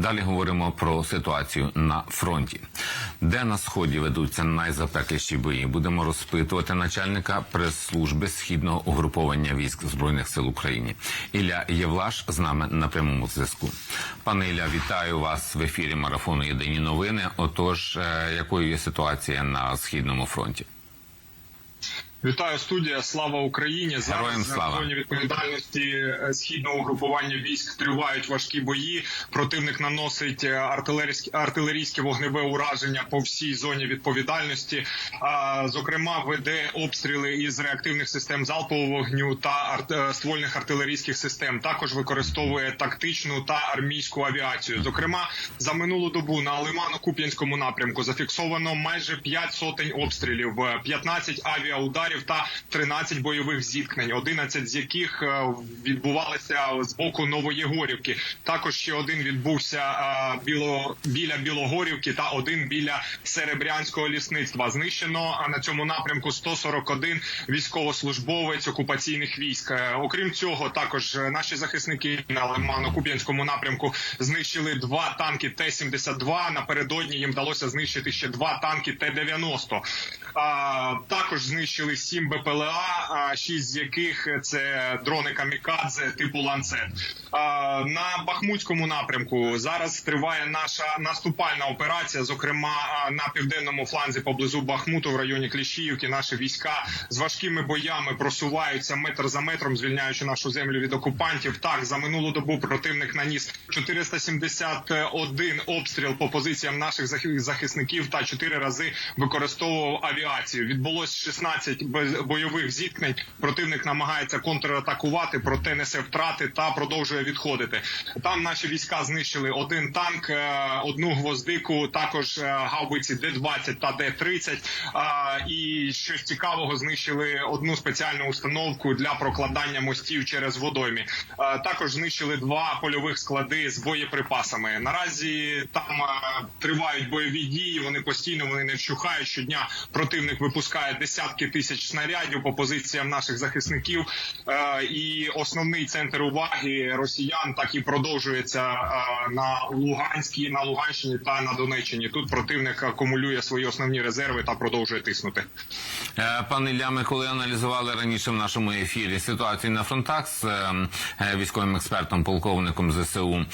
Далі говоримо про ситуацію на фронті, де на сході ведуться найзапекліші бої. Будемо розпитувати начальника прес-служби східного угруповання військ збройних сил України. Ілля Євлаш з нами на прямому зв'язку. Пане Ілля, вітаю вас в ефірі марафону Єдині новини. Отож, е, якою є ситуація на східному фронті? Вітаю студія. Слава Україні! Героям Зараз слава. на зоні відповідальності е, східного угрупування військ тривають важкі бої. Противник наносить е, артилерійське артилерійське вогневе ураження по всій зоні відповідальності. А, зокрема, веде обстріли із реактивних систем залпового вогню та арт... е, ствольних артилерійських систем. Також використовує тактичну та армійську авіацію. Зокрема, за минулу добу на Лимано-Куп'янському напрямку зафіксовано майже 5 сотень обстрілів, е, 15 авіаударів та 13 бойових зіткнень, 11 з яких е, відбувалися з боку Новоєгорівки. Також ще один відбувся е, біло біля Білогорівки та один біля Серебрянського лісництва. Знищено на цьому напрямку 141 військовослужбовець окупаційних військ. Е, Окрім цього, також наші захисники на Лимано-Куп'янському напрямку знищили два танки Т-72. Напередодні їм вдалося знищити ще два танки Т-90. Також знищили сім БПЛА, шість з яких це дрони камікадзе типу ланцет. На Бахмутському напрямку зараз триває наша наступальна операція. Зокрема, на південному фланзі поблизу Бахмуту в районі Кліщіївки наші війська з важкими боями просуваються метр за метром, звільняючи нашу землю від окупантів. Так за минулу добу противник наніс 471 обстріл по позиціям наших захи- захисників та 4 рази використовував авіацію. Відбулось 16 без- бойових зіткнень. Противник намагається контратакувати, проте несе втрати та продовжує відходити. Там наші війська знищили один танк, е, одну гвоздику, також е, гаубиці Д-20 та Д-30. І щось цікавого знищили одну спеціальну установку для прокладання мостів через водоймі. Е, Також знищили два польових склади з боєприпасами. Наразі там е, тривають бойові дії. Вони постійно вони не вщухають. Щодня противник випускає десятки тисяч снарядів по позиціям наших захисників. Е, І основний центр уваги росіян так і продовжується е, на Луганській, на Луганщині та на Донеччині. Тут противник акумулює свої основні резерви та продовжує тиснути. Е, Пане Ілля, ми коли аналізували раніше в нашому ефірі ситуацію на фронтах з військовим експертом, полковником ЗСУ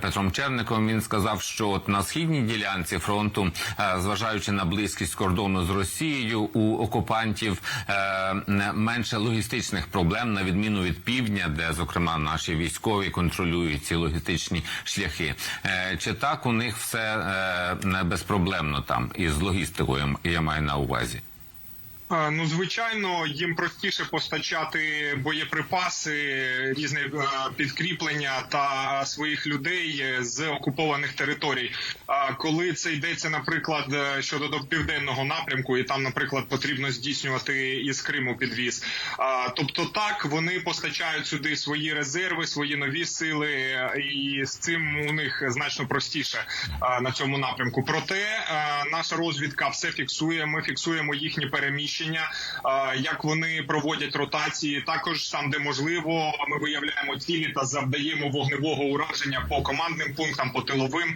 Петром Черником, він сказав, що от на східній ділянці фронту, зважаючи на близькість кордону з Росією, у окупантів менше логістичних проблем на відміну від півдня, де зокрема наші військові контролюють ці логістичні шляхи. Е, Чи так у них все е, безпроблемно там із логістикою? Я маю на увазі. Ну, звичайно, їм простіше постачати боєприпаси, різне е, підкріплення та своїх людей з окупованих територій. А коли це йдеться, наприклад, е, щодо до південного напрямку, і там, наприклад, потрібно здійснювати із Криму підвіз. Тобто, так вони постачають сюди свої резерви, свої нові сили, е, і з цим у них значно простіше на цьому напрямку. Проте наша розвідка все фіксує. Ми фіксуємо їхні переміщення, е, як вони проводять ротації. Також там, де можливо, ми виявляємо цілі та завдаємо вогневого ураження по командним пунктам, по тиловим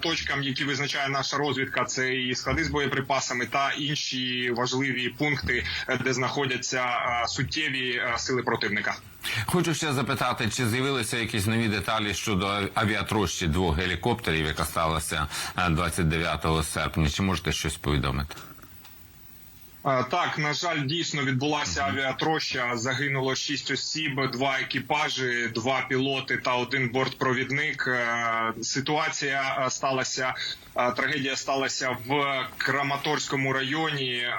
точкам, які визначає наша розвідка. Це і склади з боєприпасами та інші важливі пункти, де знаходяться суттєві сили противника. Хочу ще запитати, чи з'явилися якісь нові деталі щодо авіатрощі двох гелікоптерів, яка сталася е, 29 серпня? Чи можете щось повідомити? А, Так, на жаль, дійсно відбулася авіатроща. Загинуло шість осіб, два екіпажі, два пілоти та один бортпровідник. Е, Ситуація е, сталася. е, Трагедія сталася в Краматорському районі. Е,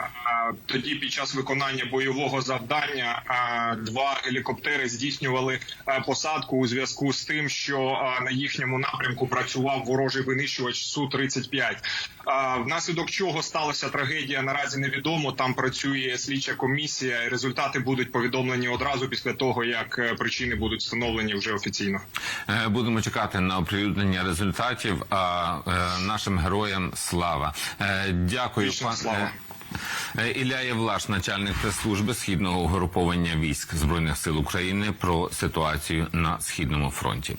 Тоді, під час виконання бойового завдання, е, два гелікоптери здійснювали е, посадку у зв'язку з тим, що е, на їхньому напрямку працював ворожий винищувач су 35 А, Внаслідок чого сталася трагедія, наразі невідомо. Там працює слідча комісія, і результати будуть повідомлені одразу після того, як е, причини будуть встановлені вже офіційно. Е, Будемо чекати на оприлюднення результатів. А е, нашим героям слава. Дякую, Вічна слава. Ілля Євлаш, начальник прес-служби східного угруповання військ збройних сил України, про ситуацію на східному фронті.